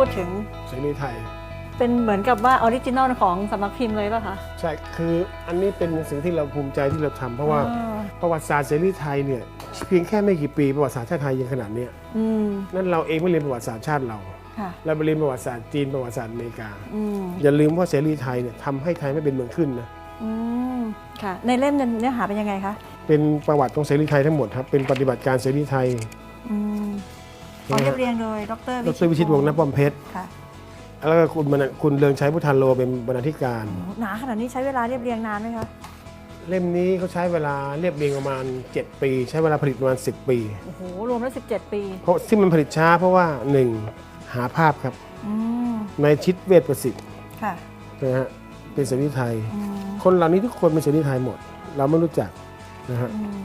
พูดถึงเสรีไทย เป็นเหมือนกับว่าออริจินอลของสำนักพิมพ์เลยป่ะคะ ใช่ คืออันนี้เป็นสิ่งที่เราภูมิใจที่เราทำเพราะว่าอ่าประวัติศาสตร์เสรีไทยเนี่ยเพียงแค่ไม่กี่ปีประวัติศาสตร์ชาติไทยยังขนาดเนี้ยอืมนั่นเราเองไม่เรียนประวัติศาสตร์ชาติเราค่ะเราไปเรียนประวัติศาสตร์จีนประวัติศาสตร์อเมริกาอืมอย่าลืมว่าเสรีไทยเนี่ยทำให้ไทยไม่เป็นเมืองขึ้นนะอืมค่ะในเล่มเนื้อหาเป็นยังไงคะเป็นประวัติของเสรีไทยทั้งหมดครับเป็นปฏิบัติการเสรีไทยอืม ขอเรียบเรียงโดย ดรดรวิชิตวงศ์นป้อมเพชรค่ะแล้วก็คุณบรรณคุณเลืองชัยพุทธันโลเป็นบรรณาธิการหนาขนาดนี้ใช้เวลาเรียบเรียงนานไหมคะเล่มนี้เขาใช้เวลาเรียบเรียงประมาณ 7 ปี ใช้เวลาผลิตประมาณ 10 ปีโอ้โหรวมแล้ว 17 ปี เพราะที่มันผลิตช้าเพราะว่า 1. หาภาพครับอืมในชิดเวทประสิทธิ์ค่ะนะฮะเป็นเสรีไทยอืมคนเหล่านี้ทุกคนเป็นเสรีไทยหมด เราไม่รู้จักนะฮะอืม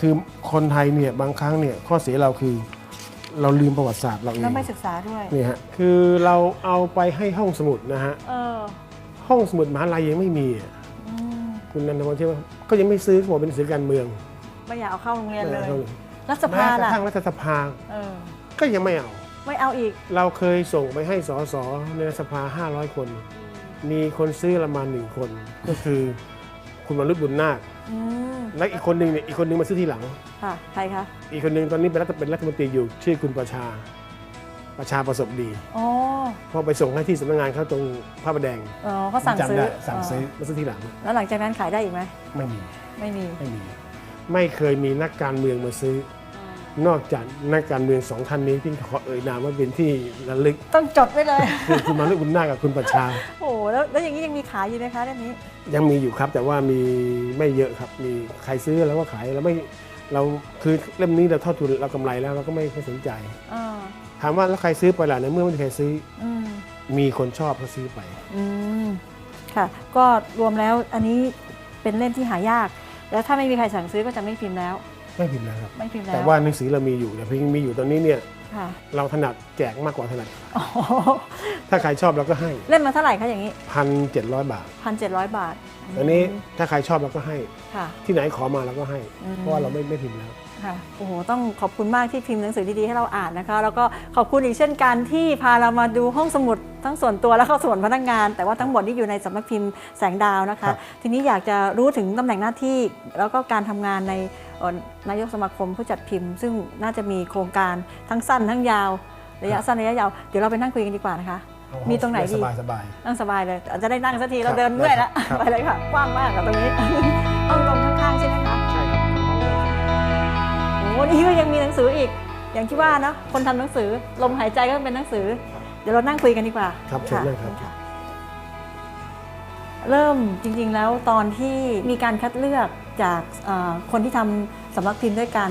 คือคนไทยเนี่ยบางครั้งเนี่ยข้อเสียเราคือ เราลืมประวัติศาสตร์เราเองแล้วไม่ศึกษาด้วยนี่ฮะคือเราเอาไปให้ห้องสมุดนะฮะเออห้องสมุดมหาลัยยังไม่มีอะอืมคุณนันทพรเชื่อว่าก็ยังไม่ซื้อเขาบอกเป็นหนังสือการเมืองไม่อยากเอาเข้าโรงเรียนเลยออรัฐสแม้ภากระล่ะทั่งรัฐสภาเออก็ยังไม่เอา ไม่เอาอีกเราเคยส่งไปให้สสในรัฐสภา 500 คน มีคนซื้อละมาหนึ่งคน ก็คือ คุณวรุษบุญนาคอืมและอีกคนหนึ่งเนี่ยอีกคนหนึ่งมาซื้อทีหลัง ค่ะใครคะอีกคนหนึ่งตอนนี้เป็นรัฐเป็นรัฐมนตรีอยู่ชื่อคุณประชา ประชาประสบดีอ๋อพอไปส่งให้ที่สำนักงานเขาตรงพระประแดงอ๋อเขาสั่งซื้อจำได้สั่งซื้อมาซื้อทีหลังแล้วหลังจากนั้นขายได้อีกไหมไม่มีไม่มี ไม่มี ไม่เคยมีนักการเมืองมาซื้อ นอกจากนักการเมืองสองท่านนี้ที่ขอเอ่ยนามว่าเป็นที่ระลึกต้องจดไว้เลย คือคุณมารุบุญนาคกับคุณประชา โอ้โหแล้วแล้วอย่างนี้ยังมีขายอยู่ไหมคะเล่มนี้ ยังมีอยู่ครับแต่ว่ามีไม่เยอะครับ มีใครซื้อแล้วก็ขายแล้วไม่เราคือเล่มนี้เราเท่าทุนเรากำไรแล้วเราก็ไม่ไม่สนใจอ่าถามว่าแล้วใครซื้อไปล่ะในเมื่อไม่มีใครซื้ออืมมีคนชอบก็ซื้อไป อืมค่ะ ก็รวมแล้วอันนี้เป็นเล่มที่หายาก แล้วถ้าไม่มีใครสั่งซื้อก็จะไม่พิมพ์แล้ว ไม่พิมพ์แล้วครับไม่พิมพ์แล้วแต่ว่าหนังสือเรามีอยู่แต่เพียงมีอยู่ตอนนี้เนี่ยค่ะเราถนัดแจกมากกว่าถนัดอ๋อถ้าใครชอบเราก็ให้เล่มมาเท่าไหร่คะอย่างนี้พันเจ็ดร้อยบาทพันเจ็ดร้อยบาทอันนี้ถ้าใครชอบเราก็ให้ ค่ะ ที่ไหนขอมาเราก็ให้อืมเพราะว่าเราไม่ไม่พิมพ์แล้วค่ะโอ้โห ต้องขอบคุณมากที่พิมพ์หนังสือดีๆให้เราอ่านนะคะ แล้วก็ขอบคุณอีกเช่นกันที่พาเรามาดูห้องสมุดทั้งส่วนตัวและก็ส่วนพนักงาน แต่ว่าทั้งหมดนี่อยู่ในสำนักพิมพ์แสงดาวนะคะครับทีนี้อยากจะรู้ถึงตำแหน่งหน้าที่ แล้วก็การทำงานในเอ่อ นายกสมาคมผู้จัดพิมพ์ ซึ่งน่าจะมีโครงการทั้งสั้นทั้งยาว ระยะสั้นระยะยาว เดี๋ยวเราไปนั่งคุยกันดีกว่านะคะ มีตรงไหนดีสบายสบายนั่งสบายเลยอาจจะได้นั่งสักทีครัเราบเดินเมื่อยแล้วครับไปเลยค่ะกว้างมากกับตรงนี้ห้องตรงข้างๆใช่ไหมคะใช่ครับโอ้นี่ก็ยังมีหนังสืออีก อย่างที่ว่านะคนทำหนังสือลมหายใจก็เป็นหนังสือ เดี๋ยวเรานั่งคุยกันดีกว่าครับเชิญะเลยครับะ เริ่มจริงๆแล้วตอนที่มีการคัดเลือกจากเอ่อคนที่ทำสำนักพิมพ์ด้วยกัน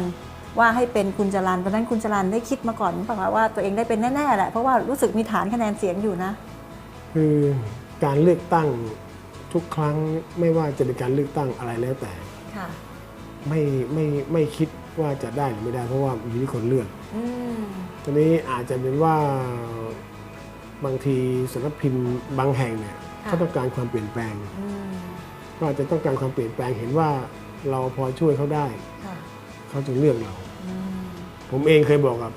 ว่าให้เป็นคุณจรันตอนนั้นคุณจรันได้คิดมาก่อนหรือเปล่าคะว่าตัวเองได้เป็นแน่ๆแหละเพราะว่ารู้สึกมีฐานคะแนนเสียงอยู่นะ คือการเลือกตั้งทุกครั้งไม่ว่าจะเป็นการเลือกตั้งอะไรแล้วแต่ค่ะไม่ไม่ไม่คิดว่าจะได้หรือไม่ได้เพราะว่าอยู่ที่คนเลือกอืมตอนนี้อาจจะเป็นว่าบางทีสำนักพิมพ์บางแห่งเนี่ยค่ะ เขาต้องการความเปลี่ยนแปลงอืมก็อาจจะต้องการความเปลี่ยนแปลงเห็นว่าเราพอช่วยเขาได้ค่ะเขาจึงเลือกเราอืมผมเองเคยบอกกับ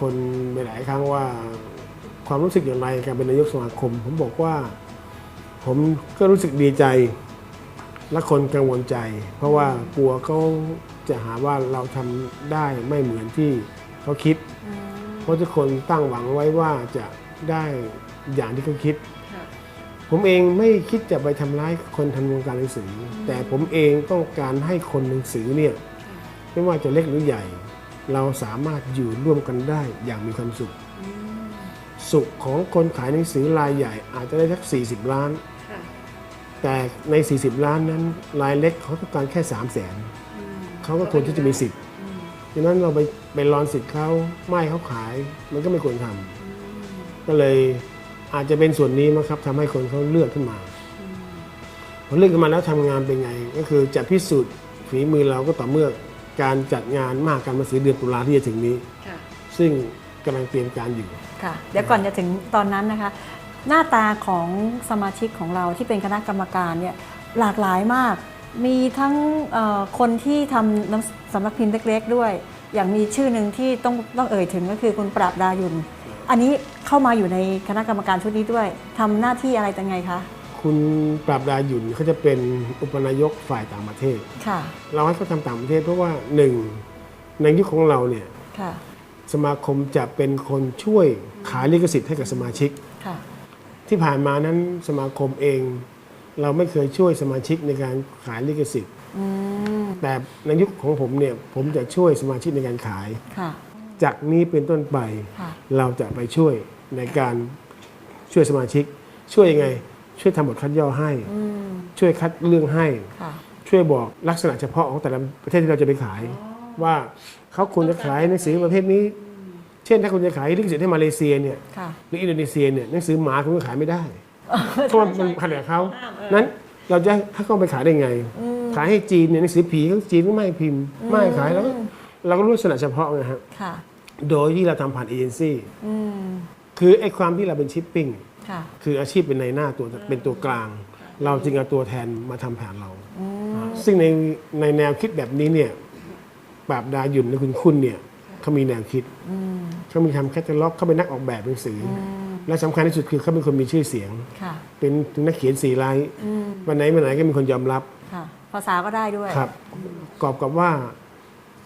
คนไปหลายครั้งว่า ความรู้สึกอย่างไรการเป็นนายกสมาคม ผมบอกว่า ผมก็รู้สึกดีใจ และคนกังวลใจ เพราะว่ากลัวเขาจะหาว่าเราทำได้ไม่เหมือนที่เขาคิดอืมเพราะทุกคนตั้งหวังไว้ว่าจะได้อย่างที่เขาคิดค่ะ ผมเองไม่คิดจะไปทำร้ายคนทำวงการหนังสืออแต่ผมเองต้องการให้คนหนังสือเนี่ยไม่ว่าจะเล็กหรือใหญ่ เราสามารถอยู่ร่วมกันได้อย่างมีความสุขอืมสุขของคนขายหนังสือรายใหญ่อาจจะได้สัก 40 ล้าน ค่ะแต่ใน 40 ล้านนั้นรายเล็กเขาต้องการแค่ 3 0 0แสนอืมเขาก็ควรที่จะมีสิทธิ์อืมดังนั้นเราไปไปรอนสิทธิ์เขาไม่ให้เขาขายมันก็ไม่ควรทำอืมก็เลย อาจจะเป็นส่วนนี้มั้งครับทำให้คนเขาเลือกขึ้นมาอืมพอเลือกขึ้นมาแล้วทำงานเป็นไง ก็คือจะพิสูจน์ฝีมือเราก็ต่อเมื่อการจัดงานมหากรรมหนังสือเดือนตุลาที่จะถึงนี้ ค่ะ ซึ่งกำลังเตรียมการอยู่ ค่ะ เดี๋ยวก่อนจะถึงตอนนั้นนะคะ หน้าตาของสมาชิกของเราที่เป็นคณะกรรมการเนี่ยหลากหลายมาก มีทั้งเอ่อคนที่ทำหนังสำนักพิมพ์เล็กๆด้วย อย่างมีชื่อหนึ่งที่ต้องต้องเอ่ยถึงก็คือคุณปราบดายุน อันนี้เข้ามาอยู่ในคณะกรรมการชุดนี้ด้วยทำหน้าที่อะไรยังไงคะ คุณปราบดาหยุ่นเขาจะเป็นอุปนายกฝ่ายต่างประเทศ ค่ะ เราให้เขาทำต่างประเทศเพราะว่าหนึ่งในยุคของเราเนี่ยค่ะสมาคมจะเป็นคนช่วยขายลิขสิทธิ์ให้กับสมาชิกค่ะที่ผ่านมานั้นสมาคมเอง เราไม่เคยช่วยสมาชิกในการขายลิขสิทธิ์อืมแต่ในยุคของผมเนี่ยผมจะช่วยสมาชิกในการขายค่ะ จากนี้เป็นต้นไปค่ะเราจะไปช่วยในการช่วยสมาชิก ช่วยยังไง ช่วยทำบทคัดย่อให้อืมช่วยคัดเรื่องให้ค่ะช่วยบอกลักษณะเฉพาะของแต่ละประเทศที่เราจะไปขาย ว่าเขาควรจะขายหนังสือประเภทนี้ เช่นถ้าคุณจะขายลิขสิทธิ์ให้มาเลเซียเนี่ยค่ะหรืออินโดนีเซียเนี่ยหนังสือหมาคุณก็ขายไม่ได้เพราะมันมันขนาดเขานั้นเราจะให้เขาไปขายได้ไง ขายให้จีนเนี่ยหนังสือผีเขาจีนก็ไม่ให้พิมพ์ ไม่ให้ขายแล้วก็เราก็รู้ลักษณะเฉพาะไงฮะค่ะ โดยที่เราทำผ่านเอเจนซี่อืมคือไอ้ความที่เราเป็นชิปปิ้งค่ะคืออาชีพเป็นในหน้าตัวเป็นตัวกลาง เราจึงเอาตัวแทนมาทำผ่านเราซึ่งในในแนวคิดแบบนี้เนี่ยปราบดาหยุ่นและคุณคุณเนี่ยเขามีแนวคิดเขามีทำแคตตาล็อกเขาเป็นนักออกแบบหนังสืออและสำคัญที่สุดคือเขาเป็นคนมีชื่อเสียง ค่ะเป็นนักเขียนสีไลท์วันไหนวันไหนก็มีคนยอมรับค่ะ ภาษาก็ได้ด้วย ครับกรอบกับว่า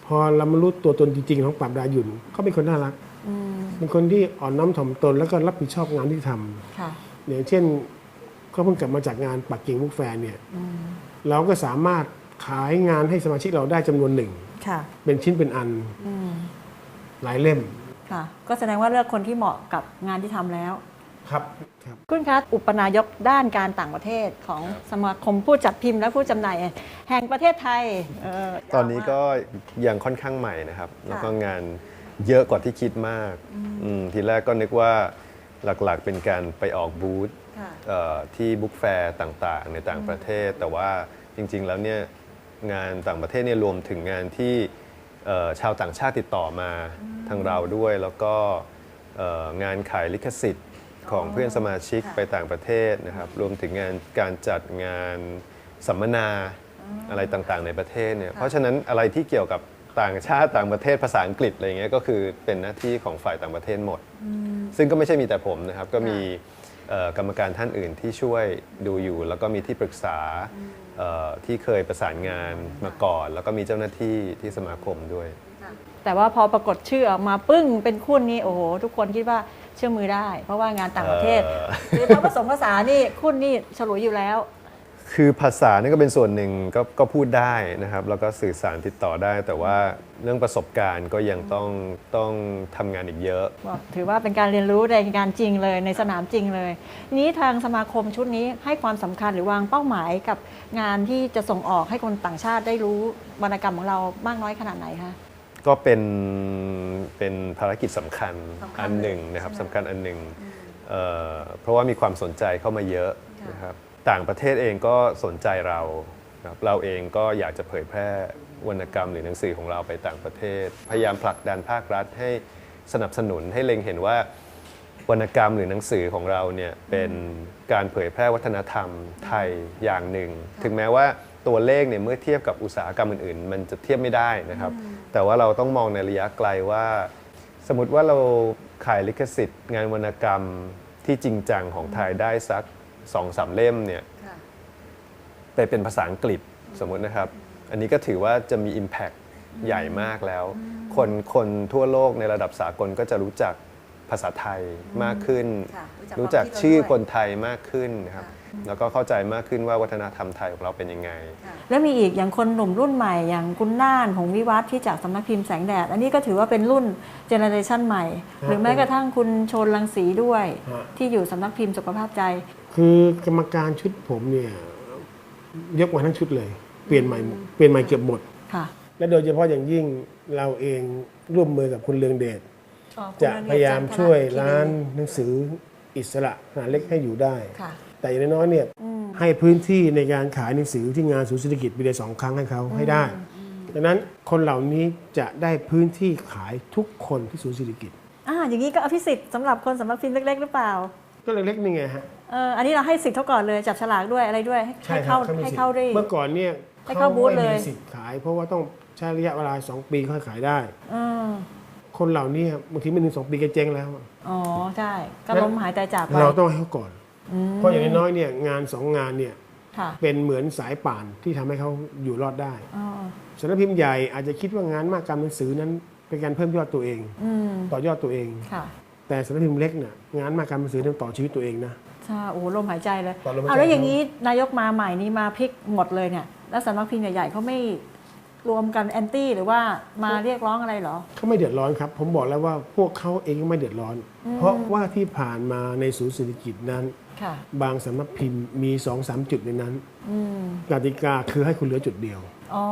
พอเรามารู้ตัวตนจริงๆ ของปราบดาหยุ่นเขาเป็นคนน่ารักอืมเป็นคนที่อ่อนน้อมถ่อมตนแล้วก็รับผิดชอบงานที่ทำค่ะอย่างเช่นเขาเพิ่งกลับมาจากงานปักกิ่งมุกแฟร์เนี่ยเราก็สามารถขายงานให้สมาชิกเราได้จำนวนหนึ่งค่ะเป็นชิ้นเป็นอันอืมหลายเล่มค่ะก็แสดงว่าเลือกคนที่เหมาะกับงานที่ทำแล้ว ครับครับ คุณคะอุปนายกด้านการต่างประเทศของสมาคมผู้จัดพิมพ์และผู้จำหน่าย แห่งประเทศไทยเตอนนี้ก็ยังค่อนข้างใหม่นะครับ แล้วก็งานเยอะกว่าที่คิดมากอืมทีแรกก็นึกว่าหลักๆเป็นการไปออกบูธค่ะเอ่อที่บุ๊กแฟร์ต่างๆ ในต่างประเทศ แต่ว่าจริง ๆ แล้วเนี่ยงานต่างประเทศเนี่ยรวมถึงงานที่เอ่อชาวต่างชาติติดต่อมาทางเราด้วย แล้วก็เอ่องานขายลิขสิทธิ์ ของเพื่อนสมาชิกค่ะไปต่างประเทศนะครับรวมถึงงานการจัดงานสัมมนาอะไรต่างๆ ในประเทศเนี่ยเพราะฉะนั้นอะไรที่เกี่ยวกับต่างชาติต่างประเทศภาษาอังกฤษอะไรเงี้ยก็คือเป็นหน้าที่ของฝ่ายต่างประเทศหมด ซึ่งก็ไม่ใช่มีแต่ผมนะครับก็มีเอ่อกรรมการท่านอื่นที่ช่วยดูอยู่ แล้วก็มีที่ปรึกษาเอ่อที่เคยประสานงานมาก่อน แล้วก็มีเจ้าหน้าที่ที่สมาคมด้วย แต่ว่าพอปรากฏชื่อออกมาปึ้งเป็นคุณนี่โอ้โหทุกคนคิดว่า เชื่อมือได้ เพราะว่างานต่างประเทศเออคือพอผสมภาษานี่คุณนี่ฉลุยอยู่แล้ว คือภาษานี่ก็เป็นส่วนหนึ่งก็ก็พูดได้นะครับ แล้วก็สื่อสารติดต่อได้ แต่ว่าเรื่องประสบการณ์ก็ยังต้องต้องทำงานอีกเยอะบอกถือว่าเป็นการเรียนรู้ในงานจริงเลยในสนามจริงเลยทีนี้ทางสมาคมชุดนี้ให้ความสำคัญหรือวางเป้าหมายกับงานที่จะส่งออกให้คนต่างชาติได้รู้วรรณกรรมของเรามากน้อยขนาดไหนคะ ก็เป็นเป็นภารกิจสำคัญสำคัญอันหนึ่งเลยนะครับใช่ไหมสำคัญอันหนึ่งเอ่อเพราะว่ามีความสนใจเข้ามาเยอะค่ะ นะครับต่างประเทศเองก็สนใจเราครับเราเองก็อยากจะเผยแพร่วรรณกรรมหรือหนังสือของเราไปต่างประเทศ พยายามผลักดันภาครัฐให้สนับสนุนให้เล็งเห็นว่าวรรณกรรมหรือหนังสือของเราเนี่ยเป็นการเผยแพร่วัฒนธรรมไทยอย่างหนึ่ง ถึงแม้ว่าตัวเลขเนี่ยเมื่อเทียบกับอุตสาหกรรมอื่นๆ มันจะเทียบไม่ได้นะครับ แต่ว่าเราต้องมองในระยะไกลว่า สมมติว่าเราขายลิขสิทธิ์งานวรรณกรรมที่จริงจังของไทยได้สักสองสามเล่มเนี่ยไปเป็นภาษาอังกฤษสมมตินะครับ อันนี้ก็ถือว่าจะมี Impact ใหญ่มากแล้ว คนคนทั่วโลกในระดับสากลก็จะรู้จัก ภาษาไทยมากขึ้นค่ะรู้จักรู้จักความคิดเราชื่อด้วยคนไทยมากขึ้นนะครับแล้วก็เข้าใจมากขึ้นว่าวัฒนธรรมไทยของเราเป็นยังไง แล้วมีอีกอย่างคนหนุ่มรุ่นใหม่ อย่างคุณน่านของวิวัฒน์ที่จากสำนักพิมพ์แสงแดด อันนี้ก็ถือว่าเป็นรุ่นเจเนอเรชันใหม่ หรือแม้กระทั่งคุณโชนลังสีด้วยฮะที่อยู่สำนักพิมพ์สุขภาพใจ คือกรรมการชุดผมเนี่ยยกมาทั้งชุดเลย เปลี่ยนใหม่เปลี่ยนใหม่เกือบหมดค่ะและโดยเฉพาะอย่างยิ่งเราเองร่วมมือกับคุณเลืองเดช จะพยายามช่วยร้านหนังสืออิสระขนาดเล็กให้อยู่ได้ค่ะแต่อย่างน้อยๆเนี่ยให้พื้นที่ในการขายหนังสือที่งานศูนย์เศรษฐกิจปีละสองครั้งให้เขาให้ได้ดังนั้นคนเหล่านี้จะได้พื้นที่ขายทุกคนที่ศูนย์เศรษฐกิจอ่าอย่างนี้ก็อภิสิทธิ์สำหรับคนสำนักพิมพ์เล็ก ๆ หรือเปล่า ก็เล็กๆนี่ไงฮะเอออันนี้เราให้สิทธิ์เขาก่อนเลยจับฉลากด้วยอะไรด้วยให้ให้เข้าขมีให้สิทธิ์เข้าได้เมื่อก่อนเนี่ยให้เข้าบูธเลยไม่มีสิทธิ์ขาย เพราะว่าต้องใช้ระยะเวลา 2 ปีค่อยขายได้เออ คนเหล่านี้บางทีไม่ถึงสองปีก็เจ๊งแล้ว อ๋อ ใช่ ก็ล้มหายใจจากไปเราต้องให้เขาก่อนอืมเพราะอย่างน้อยๆเนี่ยงานสองงานเนี่ยค่ะเป็นเหมือนสายป่านที่ทำให้เขาอยู่รอดได้อ๋อสำนักพิมพ์ใหญ่อาจจะคิดว่างานมากการหนังสือนั้นเป็นการเพิ่มยอดตัวเองอืมต่อยอดตัวเองค่ะแต่สำนักพิมพ์เล็กเนี่ยงานมากการหนังสือนั้นต่อชีวิตตัวเองนะใช่โอ้โหลมหายใจเลยต่อลมหายใจเอาแล้วอย่างนี้นายกมาใหม่นี้มาพลิกหมดเลยเนี่ยแล้วสำนักพิมพ์ใหญ่ๆเขาไม่ รวมกันแอนตี้หรือว่ามาเรียกร้องอะไรเหรอเขาไม่เดือดร้อนครับ ผมบอกแล้วว่าพวกเขาเองก็ไม่เดือดร้อน เพราะว่าที่ผ่านมาในศูนย์เศรษฐกิจนั้นค่ะบางสำนักพิมพ์มีสองสามจุดในนั้นอืมกติกาคือให้คุณเหลือจุดเดียวอ๋อ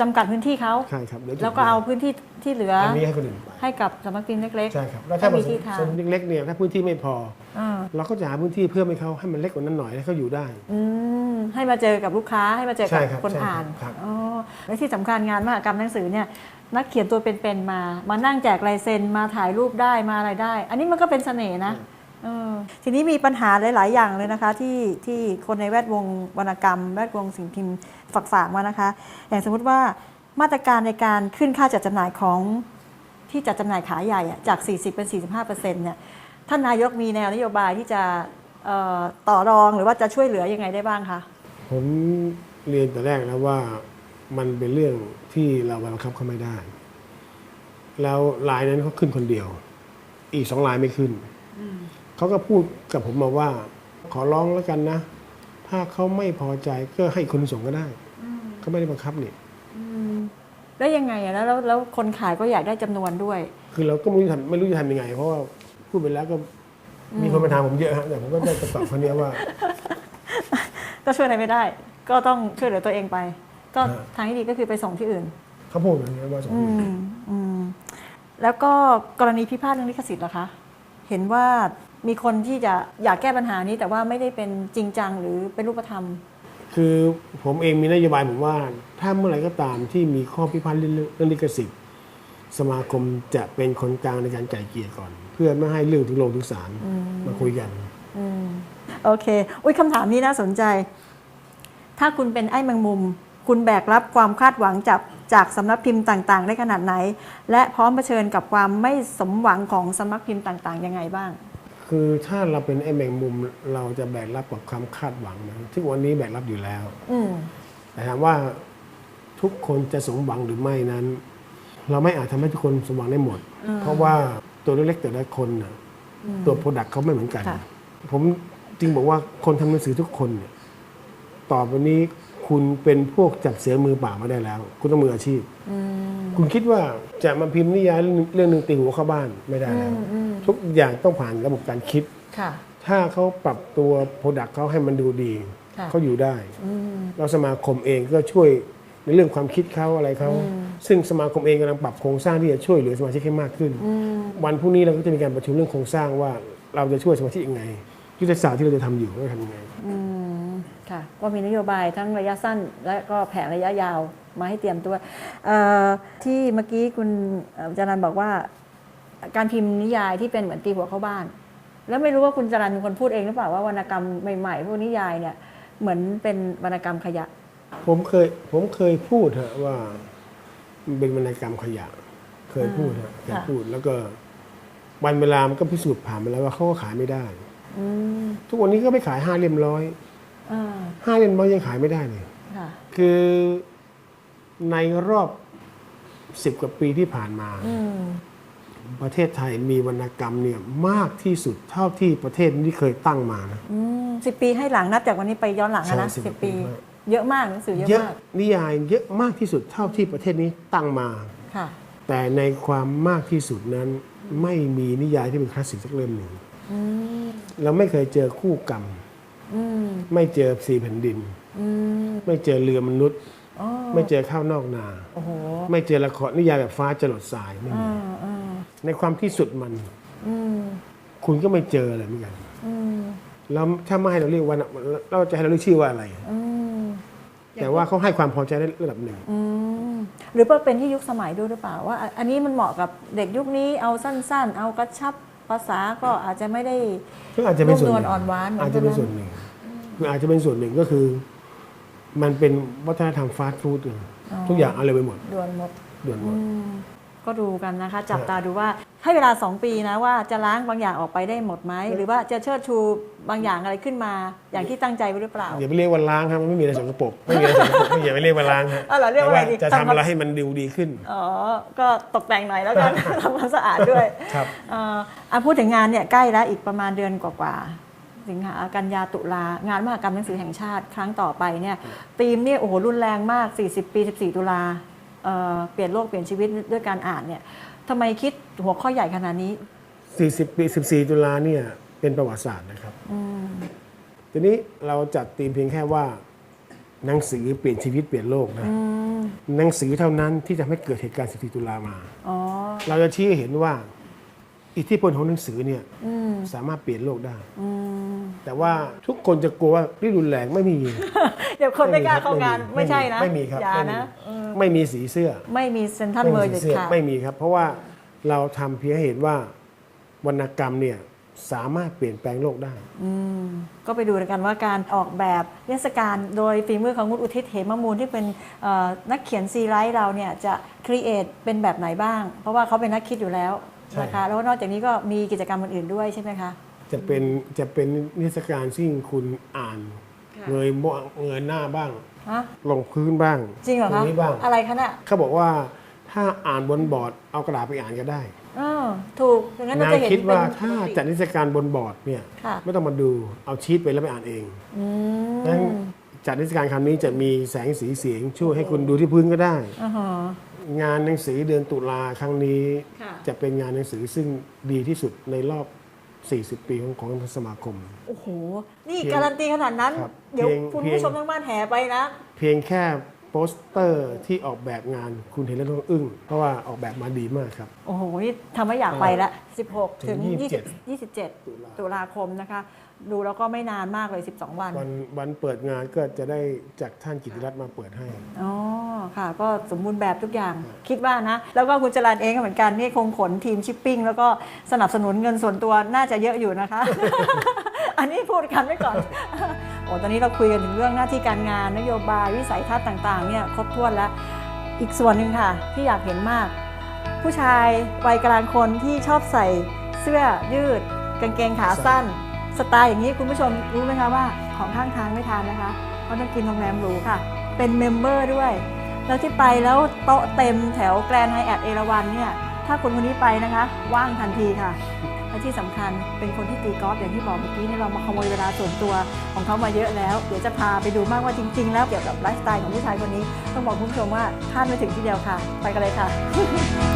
จำกัดพื้นที่เขาใช่ครับเหลือจุดแล้วก็เอาพื้นที่ที่เหลืออันนี้ให้คนอื่นไปให้กับสำนักพิมพ์เล็กใช่ครับแล้วถ้าให้บมีริที่ทางษัทเล็กๆเนี่ยถ้าพื้นที่ไม่พอ อ่าเราก็จะหาพื้นที่เพิ่มให้เขาให้มันเล็กกว่านั้นหน่อยให้เขาอยู่ได้ อืมให้มาเจอกับลูกค้าให้มาเจอใช่กับครับคนใช่ครับอ่านครับ อ๋อและที่สำคัญงานมหกรรมหนังสือเนี่ยนักเขียนตัวเป็นๆมา มานั่งแจกลายเซ็นมาถ่ายรูปได้มาอะไรได้ อันนี้มันก็เป็นเสน่ห์นะเออ ทีนี้มีปัญหาหลาย ๆ อย่างเลยนะคะ ที่ที่คนในแวดวงวรรณกรรม แวดวงสิ่งพิมพ์ฝากฝากมานะคะ อย่างสมมติว่ามาตรการในการขึ้นค่าจัดจำหน่ายของที่จัดจำหน่ายขายใหญ่จาก 40 เป็น 45เปอร์เซ็นต์เนี่ยท่านนายกมีแนวนโยบายที่จะต่อรองหรือว่าจะช่วยเหลือยังไงได้บ้างคะผมเรียนแต่แรกแล้วว่ามันเป็นเรื่องที่เราบังคับเขาไม่ได้ แล้วลายนั้นเขาขึ้นคนเดียว อีกสองลายไม่ขึ้น เขาก็พูดกับผมมาว่า ขอร้องแล้วกันนะ ถ้าเขาไม่พอใจก็ให้คนส่งก็ได้เขาไม่ได้บังคับนี่แล้วยังไงอะแล้วแล้วแล้วคนขายก็อยากได้จำนวนด้วย คือเราก็ไม่รู้ทำไม่รู้จะทำยังไง เพราะว่าพูดไปแล้วก็มีคนมาถามผมเยอะฮะแต่ผมก็ได้คำตอบคนนี้ว่า ก็ช่วยอะไรไม่ได้ ก็ต้องช่วยเหลือตัวเองไป ก็ฮะทางที่ดีก็คือไปส่งที่อื่นเขาพูดอย่างนี้ว่าสองอืมอืมแล้วก็กรณีพิพาทเรื่องลิขสิทธิ์ล่ะคะ เห็นว่า มีคนที่จะอยากแก้ปัญหานี้แต่ว่าไม่ได้เป็นจริงจังหรือเป็นรูปธรรม คือผมเองมีนโยบายผมว่า ถ้าเมื่อไหร่ก็ตามที่มีข้อพิพาทเรื่องเรื่องลิขสิทธิ์สมาคมจะเป็นคนกลางในการไกล่เกลี่ยก่อน เพื่อไม่ให้เรื่องถึงลงถึงศาลมาคุยกันอืมโอเค อุ้ยคำถามนี้น่าสนใจ ถ้าคุณเป็นไอ้แมงมุม คุณแบกรับความคาดหวังจากจากสำนักพิมพ์ต่าง ๆ ได้ขนาดไหน และพร้อมเผชิญกับความไม่สมหวังของสำนักพิมพ์ต่าง ๆ ยังไงบ้าง คือถ้าเราเป็นไอ้แมงมุมเราจะแบกรับกับความคาดหวังนะที่วันนี้แบกรับอยู่แล้วอืมแต่ถามว่าทุกคนจะสมหวังหรือไม่นั้น เราไม่อาจทำให้ทุกคนสมหวังได้หมด เพราะว่าตัวเล็กๆแต่ละคนน่ะตัวโปรดักต์เขาไม่เหมือนกัน ค่ะ ผมจึงบอกว่าคนทำหนังสือทุกคนเนี่ยต่อไปนี้คุณเป็นพวกจับเสือมือเปล่าไม่ได้แล้ว คุณต้องมืออาชีพ อืม คุณคิดว่าจะมาพิมพ์นิยายเรื่องเรื่องหนึ่งตีหัวเข้าบ้านไม่ได้แล้วทุกอย่างต้องผ่านระบบการคิดค่ะถ้าเขาปรับตัวโปรดักต์เขาให้มันดูดีค่ะเขาอยู่ได้อืมเราสมาคมเองก็ช่วยในเรื่องความคิดเขาอะไรเขาซึ่งสมาคมเองกำลังปรับโครงสร้างที่จะช่วยเหลือสมาชิกให้มากขึ้น วันพรุ่งนี้เราก็จะมีการประชุมเรื่องโครงสร้างว่าเราจะช่วยสมาชิกยังไงยุทธศาสตร์ที่เราจะทำอยู่เราจะทำยังไงอืม ค่ะ ก็มีนโยบายทั้งระยะสั้น และก็แผนระยะยาวมาให้เตรียมตัวเอ่อที่เมื่อกี้คุณเอ่อจารันบอกว่า การพิมพ์นิยายที่เป็นเหมือนตีหัวเข้าบ้าน แล้วไม่รู้ว่าคุณจารันเป็นคนพูดเองหรือเปล่าว่าวรรณกรรมใหม่ๆพวกนิยายเนี่ยเหมือนเป็นวรรณกรรมขยะ ผมเคยผมเคยพูดฮะว่ามันเป็นวรรณกรรมขยะ เคยพูดฮะเคยค่ะพูดแล้วก็วันเวลามันก็พิสูจน์ผ่านไปแล้วว่าเขาก็ขายไม่ได้อืมทุกวันนี้ก็ไม่ขายห้าเล่มร้อยอ่า ห้าเล่มร้อยยังขายไม่ได้เลยค่ะคือในรอบสิบกว่าปีที่ผ่านมาอืมประเทศไทยมีวรรณกรรมเนี่ยมากที่สุดเท่าที่ประเทศนี้เคยตั้งมานะอืมสิบปีให้หลังนับจากวันนี้ไปย้อนหลังอะนะใช่10สิบปีปีมากเยอะมากหนังสือเยอะเยอะมากนิยายเยอะมากที่สุดเท่าที่ประเทศนี้ตั้งมาค่ะแต่ในความมากที่สุดนั้น ไม่มีนิยายที่เป็นคลาสสิกสักเล่มหนึ่งอืมเราไม่เคยเจอคู่กรรมอืม ไม่เจอสีแผ่นดินอืมไม่เจอเรือมนุษย์อ๋อไม่เจอข้าวนอกนาโอ้โหไม่เจอละครนิยายแบบฟ้าจรดทรายไม่มีอ่าอ่าในความที่สุดมันอืมคุณก็ไม่เจออะไรเหมือนกันอืมแล้วถ้าไม่ให้เราเรียกว่าเราจะให้เราเรียกชื่อว่าอะไรอืมแต่ว่าเขาให้ความพอใจในระดับหนึ่งอืมหรือว่าเป็นที่ยุคสมัยด้วยหรือเปล่าว่าอะอันนี้มันเหมาะกับเด็กยุคนี้เอาสั้น ๆ เอากระชับ ภาษาก็อาจจะไม่ได้ก็อาจจะเป็นส่วนหนึ่งนุ่มนวลอ่อนหวานเหมือนอาจจะเป็นคนนั้นส่วนหนึ่งคืออาจจะเป็นส่วนหนึ่งก็คือ มันเป็นวัฒนธรรมฟาสต์ฟู้ดทุกอย่างเอาเลยไปหมดด่วนหมดด่วนหมอืดม ก็ดูกันนะคะ จับตาดูว่าให้เวลา 2 ปีนะว่าจะล้างบางอย่างออกไปได้หมดไหมหรือว่าจะเชิดชูบางอย่างอะไรขึ้นมา อย่างที่ตั้งใจไว้หรือเปล่าอย่าไปเรียกว่าล้างครับมันไม่มีอะไรสกปรกไม่มีอะไรสกปรกไม่อย่าไปเรียกว่าล้างฮะอ๋อเหรอเรียกว่าอะไรดีแต่จะทำอะไรให้มันดูดีขึ้นอ๋อก็ตกแต่งหน่อยแล้วกันทำความสะอาดด้วยครับเอ่ออะพูดถึงงานเนี่ยใกล้แล้วอีกประมาณเดือนกว่าๆสิงหากันยาตุลางานมหกรรมหนังสือแห่งชาติครั้งต่อไปเนี่ยธีมเนี่ยโอ้โหรุนแรงมาก 40 ปี 14 ตุลา เอ่อเปลี่ยนโลกเปลี่ยนชีวิตด้วยการอ่านเนี่ยทำไมคิดหัวข้อใหญ่ขนาดนี้ 40 ปี 14 ตุลาเนี่ยเป็นประวัติศาสตร์นะครับอืมทีนี้เราจัดธีมเพียงแค่ว่าหนังสือเปลี่ยนชีวิตเปลี่ยนโลกนะอืมหนังสือเท่านั้นที่จะให้เกิดเหตุการณ์ 14 ตุลามาอ๋อเราจะชี้ให้เห็นว่าอิทธิพลของหนังสือเนี่ยอืมสามารถเปลี่ยนโลกได้อืมแต่ว่าทุกคนจะกลัวว่านี่รุนแรงไม่มี เดี๋ยวคนไม่กล้าเข้างานไม่ไม่มีใช่นะ ไม่มีครับอย่าไม่มีนะเออ ไม่มีสีเสื้อ ไม่มีเซนทรัลไม่เวอมีร์เด็ดสีเสื้อขาดไม่มีครับ เพราะว่าเราทำเพียงให้เห็นว่าวรรณกรรมเนี่ยสามารถเปลี่ยนแปลงโลกได้อืมก็ไปดูกันว่าการออกแบบเทศกาลโดยฝีมือของคุณอุทิศเหมมูลที่เป็นเอ่อนักเขียนซีไรต์เราเนี่ยจะครีเอทเป็นแบบไหนบ้าง เพราะว่าเขาเป็นนักคิดอยู่แล้วใช่นะคะแล้วนอกจากนี้ก็มีกิจกรรมอื่นๆด้วยใช่ไหมคะ จะเป็นจะเป็นนิทรรศการที่คุณอ่านค่ะ เงยมองเงยหน้าบ้าง ฮะลงพื้นบ้างจริงเหรอตคะนี้บ้าง อะไรคะเนี่ยเขาบอกว่าถ้าอ่านบนบอร์ดเอากระดาษไปอ่านก็ได้เออถูกดังนั้นเรานาจะยเห็นคิดว่าเป็นถ้าจัดนิทรรศการบนบอร์ดเนี่ยค่ะไม่ต้องมาดูเอาชีตไปแล้วไปอ่านเองอืนั้นมจัดนิทรรศการครั้งนี้จะมีแสงสีเสียงช่วยให้คุณดูที่พื้นก็ได้ อ่าฮะงานหนังสือเดือนตุลาครั้งนี้ ค่ะ จะเป็นงานหนังสือซึ่งดีที่สุดในรอบ 40 ปีของของสมาคม โอ้โห นี่เพียงการันตีขนาดนั้น ครับเดี๋ยวเพียงคุณเพียงผู้ชมทั้งบ้านแห่ไปนะ เพียงแค่ โปสเตอร์ที่ออกแบบงานคุณเห็นแล้วต้องอึ้ง เพราะว่าออกแบบมาดีมากครับ โอ้โหนี่ทำให้อยากไปละ 16ถึงถึง 20 27 ตุลาคมนะคะ ดูแล้วก็ไม่นานมากเลย 12 วัน วันวันเปิดงานก็จะได้จากท่านกิติรัตน์มาเปิดให้ อ๋อ ค่ะ ก็สมบูรณ์แบบทุกอย่างคิดว่านะ แล้วก็คุณจรันเองก็เหมือนกันนี่คงขนทีมชิปปิ้งแล้วก็สนับสนุนเงินส่วนตัวน่าจะเยอะอยู่นะคะ อันนี้พูดกันไว้ก่อน โอ้ตอนนี้เราคุยกันถึงเรื่องหน้าที่การงานนโยบายวิสัยทัศน์ต่างๆเนี่ยครบถ้วนแล้ว อีกส่วนหนึ่งค่ะ ที่อยากเห็นมาก ผู้ชายวัยกลางคนที่ชอบใส่เสื้อยืด กางเกงขาสั้น สไตล์อย่างนี้คุณผู้ชมรู้ไหมคะว่าของข้างทางไม่ทานนะคะเพราะต้องกินโรงแรมหรูค่ะ เป็นเมมเบอร์ด้วย แล้วที่ไปแล้วโต๊ะเต็มแถวแกรนไฮแอทเอราวันเนี่ยถ้าคนคนนี้ไปนะคะ ว่างทันทีค่ะและ ที่สำคัญเป็นคนที่ตีกอล์ฟอย่างที่บอกเมื่อกี้นี่เรามาขโมยเวลาส่วนตัวของเขามาเยอะแล้ว เดี๋ยวจะพาไปดูมากว่าจริง ๆ แล้วเกี่ยวกับไลฟ์สไตล์ของผู้ชายคนนี้ ต้องบอกคุณผู้ชมว่าคาดไม่ถึงทีเดียวค่ะ ไปกันเลยค่ะ